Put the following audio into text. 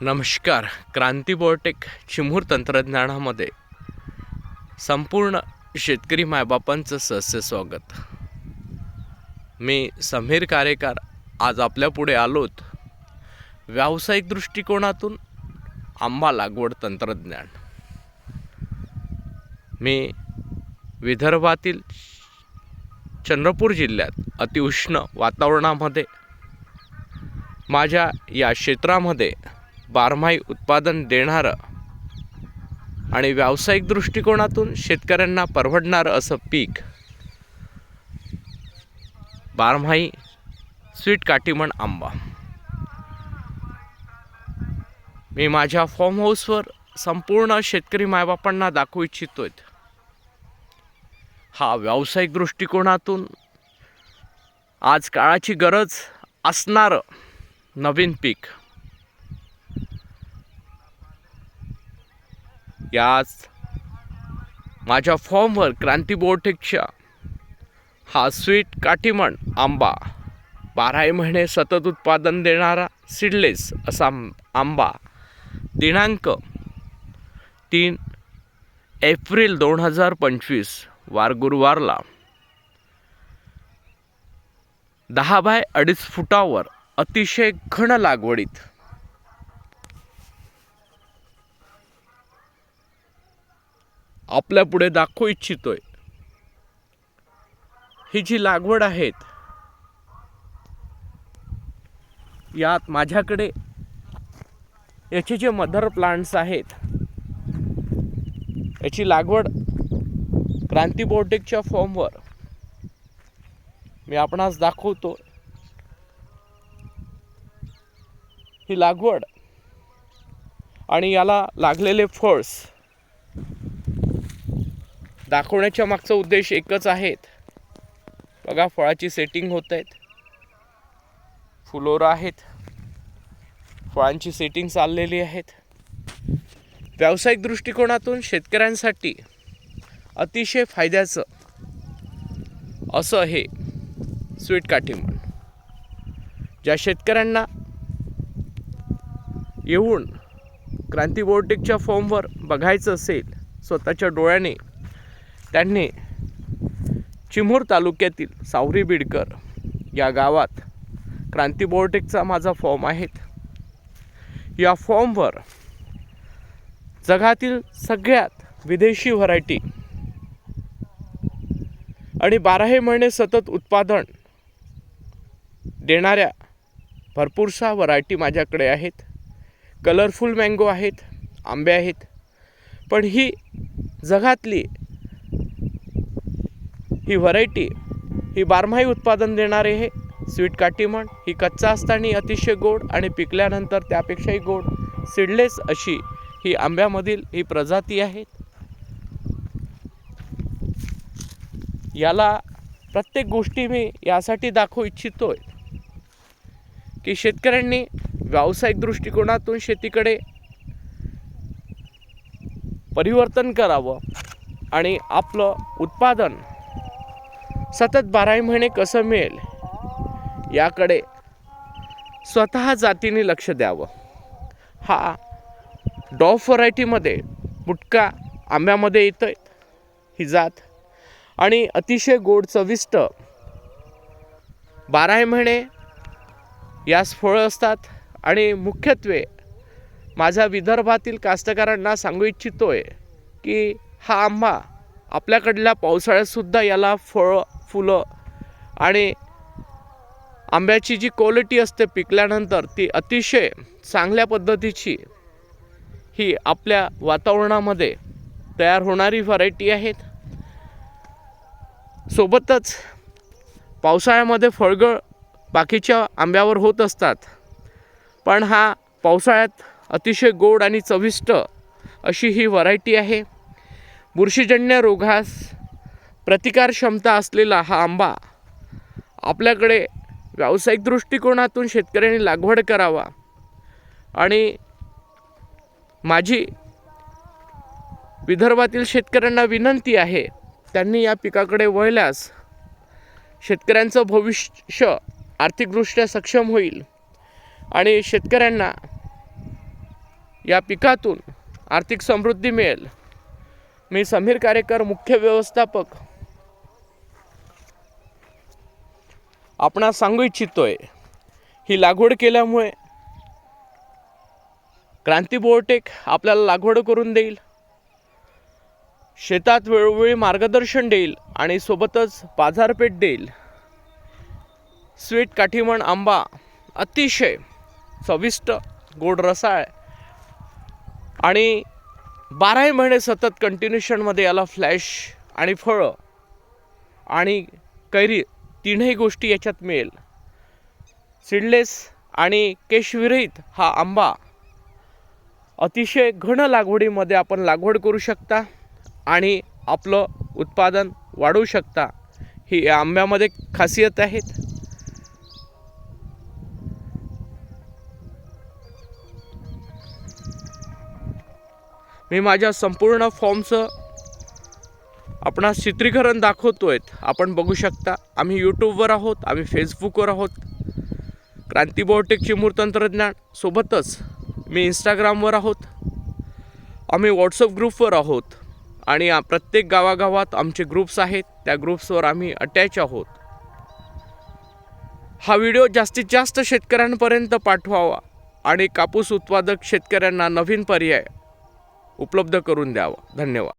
नमस्कार क्रांती बोटेक चिमूर तंत्रज्ञानामध्ये संपूर्ण शेतकरी मायबापांचं सहस्य स्वागत. मी समीर कार्यकार आज आपल्या पुढे आलोत. व्यावसायिक दृष्टिकोनातून आंबा लागवड तंत्रज्ञान. मी विदर्भातील चंद्रपूर जिल्ह्यात अतिउष्ण वातावरणामध्ये माझ्या या क्षेत्रामध्ये बारमाही उत्पादन देणारं आणि व्यावसायिक दृष्टिकोनातून शेतकऱ्यांना परवडणारं असं पीक बारमाही स्वीट काटीमण आंबा. मी माझ्या फॉर्म हाऊसवर संपूर्ण शेतकरी मायबापांना दाखवू इच्छितोय. हा व्यावसायिक दृष्टिकोनातून आज काळाची गरज असणारं नवीन पीक. याच माझ्या फॉर्मवर क्रांती बोर्टेकच्या हा स्वीट काठीमण आंबा. बाराही महिने सतत उत्पादन देणारा सीडलेस असा आंबा. दिनांक तीन एप्रिल दोन हजार पंचवीस वार गुरुवारला दहा बाय अडीच फुटावर अतिशय घन लागवडीत आपल्या पुढे दाखवू इच्छितोय. ही जी लागवड आहेत यात माझ्याकडे याचे जे मदर प्लांट्स आहेत याची लागवड क्रांतीबोटिकच्या फॉर्मवर मी आपणास दाखवतो ही लागवड आणि याला लागलेले फळस दाखवण्याच्या मागचा उद्देश एकच आहेत बघा फळाची सेटिंग होत आहेत फुलोरा आहेत. फळांची सेटिंग चाललेली आहेत. व्यावसायिक दृष्टिकोनातून शेतकऱ्यांसाठी अतिशय फायद्याचं असं हे स्वीट काठिंबण ज्या शेतकऱ्यांना येऊन क्रांती बोर्टेकच्या फॉर्मवर बघायचं असेल स्वतःच्या डोळ्याने त्यांनी चिमूर तालुक्यातील सावरी बिडकर या गावात क्रांती बोर्टेकचा माझा फॉर्म आहे या फॉर्मवर जगातील सगळ्यात विदेशी व्हरायटी आणि बाराही महिने सतत उत्पादन देणाऱ्या भरपूरशा व्हरायटी माझ्याकडे आहेत. कलरफुल मँगो आहेत आंबे आहेत. पण ही जगातली ही व्हरायटी ही बारमाही उत्पादन देणारे हे. स्वीट काटीमण ही कच्चा असताना अतिशय गोड आणि पिकल्यानंतर त्यापेक्षाही गोड. सिडलेस अशी ही आंब्यामधील ही प्रजाती आहेत. याला प्रत्येक गोष्टी मी यासाठी दाखवू इच्छितोय. की शेतकऱ्यांनी व्यावसायिक दृष्टिकोनातून शेतीकडे परिवर्तन करावं आणि आपलं उत्पादन सतत बाराही महिने कसं मिळेल? याकडे स्वतः जातीने लक्ष द्यावं. हा डॉफ व्हरायटीमध्ये बुटका आंब्यामध्ये येतं ही जात. आणि अतिशय गोड चविष्ट बाराही महिने यास फळं असतात. आणि मुख्यत्वे माझ्या विदर्भातील कास्तकारांना सांगू इच्छितो आहे की हा आंबा आपल्याकडल्या पावसाळ्यातसुद्धा याला फळं फुलं. आणि आंब्याची जी क्वालिटी असते पिकल्यानंतर ती अतिशय चांगल्या पद्धतीची ही आपल्या वातावरणामध्ये तयार होणारी व्हरायटी आहेत. सोबतच पावसाळ्यामध्ये फळगळ बाकीच्या आंब्यावर होत असतात. पण हा पावसाळ्यात अतिशय गोड आणि चविष्ट अशी ही व्हरायटी आहे. बुरशीजन्य रोगास प्रतिकार क्षमता असलेला हा आंबा आपल्याकडे व्यावसायिक दृष्टिकोनातून शेतकऱ्यांनी लागवड करावा. आणि माझी विदर्भातील शेतकऱ्यांना विनंती आहे त्यांनी या पिकाकडे वळल्यास शेतकऱ्यांचं भविष्य आर्थिकदृष्ट्या सक्षम होईल आणि शेतकऱ्यांना या पिकातून आर्थिक समृद्धी मिळेल. मी समीर कारेकर मुख्य व्यवस्थापक आपणास सांगू इच्छितोय ही लागवड केल्यामुळे क्रांती बोर्टेक आपल्याला लागवड करून देईल शेतात वेळोवेळी मार्गदर्शन देईल आणि सोबतच बाजारपेठ देईल. स्वीट काठीमण आंबा अतिशय चविष्ट गोड रसाळ आणि बाराही महिने सतत कंटिन्युशनमध्ये याला फ्लॅश आणि फळं आणि कैरी तीनही गोष्टी याच्यात मिळेल. सीडलेस आणि केशविरहित हा आंबा अतिशय घन लागवडीमध्ये आपण लागवड करू शकता आणि आपलं उत्पादन वाढवू शकता. ही या आंब्यामध्ये खासियत आहेत. मी माझ्या संपूर्ण फॉर्मचं आपणास चित्रीकरण दाखवतो आहेत आपण बघू शकता आम्ही यूट्यूबवर आहोत आम्ही फेसबुकवर आहोत. क्रांती बायोटेक चिमूर तंत्रज्ञान सोबतच मी इंस्टाग्रामवर आहोत. आम्ही व्हॉट्सअप ग्रुपवर आहोत. आणि प्रत्येक गावागावात आमचे ग्रुप्स आहेत त्या ग्रुप्सवर आम्ही अटॅच आहोत. हा व्हिडिओ जास्तीत जास्त शेतकऱ्यांपर्यंत पाठवावा आणि कापूस उत्पादक शेतकऱ्यांना नवीन पर्याय उपलब्ध करून द्यावा. धन्यवाद.